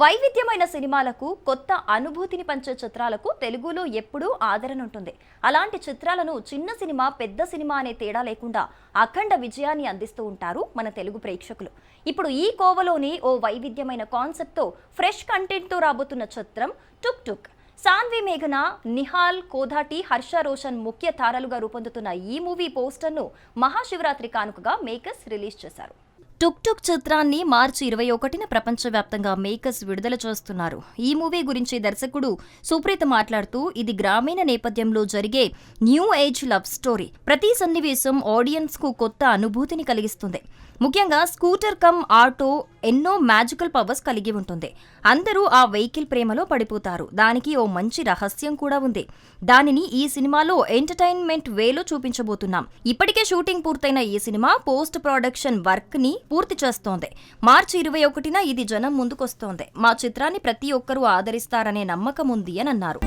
వైవిధ్యమైన సినిమాలకు కొత్త అనుభూతిని పంచే చిత్రాలకు తెలుగులో ఎప్పుడూ ఆదరణ ఉంటుంది. అలాంటి చిత్రాలను చిన్న సినిమా పెద్ద సినిమా అనే తేడా లేకుండా అఖండ విజయాన్ని అందిస్తూ ఉంటారు మన తెలుగు ప్రేక్షకులు. ఇప్పుడు ఈ కోవలోని ఓ వైవిధ్యమైన కాన్సెప్ట్తో ఫ్రెష్ కంటెంట్తో రాబోతున్న చిత్రం టుక్ టుక్. సాన్వి మేఘన నిహాల్ కోధాటి హర్ష రోషన్ ముఖ్య తారలుగా రూపొందుతున్న ఈ మూవీ పోస్టర్ను మహాశివరాత్రి కానుకగా మేకర్స్ రిలీజ్ చేశారు. టుక్ టుక్ చిత్రాన్ని మార్చి ఇరవై ఒకటిన ప్రపంచవ్యాప్తంగా మేకర్స్ విడుదల చేస్తున్నారు. ఈ మూవీ గురించి దర్శకుడు సుప్రీత్ మాట్లాడుతూ ఇది గ్రామీణ నేపథ్యంలో జరిగే న్యూ ఏజ్ లవ్ స్టోరీ. ప్రతి సన్నివేశం ఆడియన్స్కు కొత్త అనుభూతిని కలిగిస్తుంది. ముఖ్యంగా స్కూటర్ కమ్ ఆటో ఎన్నో మ్యాజికల్ పవర్స్ కలిగి ఉంటుంది. అందరూ ఆ వెహికల్ ప్రేమలో పడిపోతారు. దానికి ఓ మంచి రహస్యం కూడా ఉంది. దానిని ఈ సినిమాలో ఎంటర్టైన్మెంట్ వేలో చూపించబోతున్నాం. ఇప్పటికే షూటింగ్ పూర్తయిన ఈ సినిమా పోస్ట్ ప్రొడక్షన్ వర్క్ని పూర్తి చేస్తోంది. మార్చి ఇరవై ఒకటిన ఇది జనం ముందుకొస్తోంది. మా చిత్రాన్ని ప్రతి ఒక్కరూ ఆదరిస్తారనే నమ్మకం ఉంది అని అన్నారు.